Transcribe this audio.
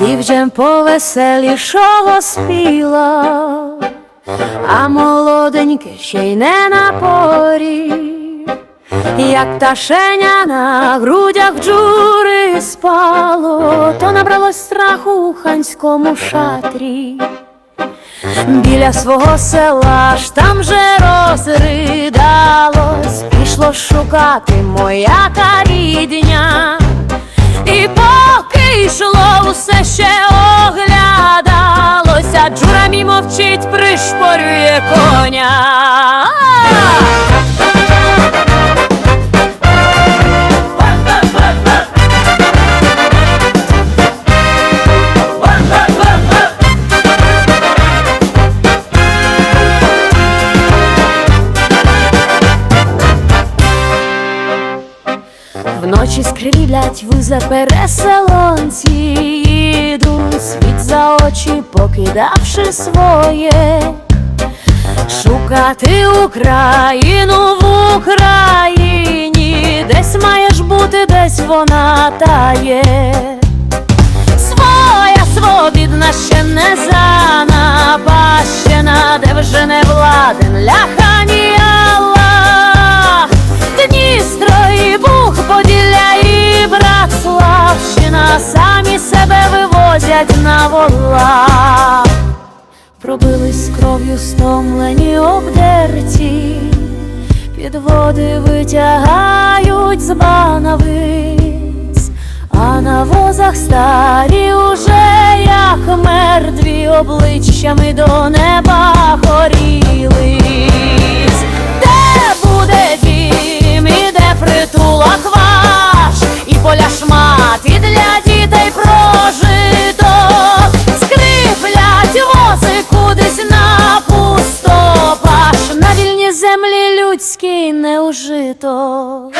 Дівчем повеселішого спіла, а молоденьке ще й не на порі, як пташеня на грудях джури спало, то набралось страху у ханському шатрі. Біля свого села ж там же розридалось, пішло шукати моя рідня. Пришпорює коня. Вночі скрилять вузе переселонці, очі, покидавши своє, шукати Україну в Україні, десь маєш бути, десь вона тає. Своя свобідна ще не занапащена, де вже не владен ляхані Аллах. Дністро і Буг, Поділля і Братславщина самі себе вивозять на волах. Пробились кров'ю стомлені обдерті, підводи витягають з банавиць, а на возах старі уже як мертві обличчями до неба землі людський неужиток.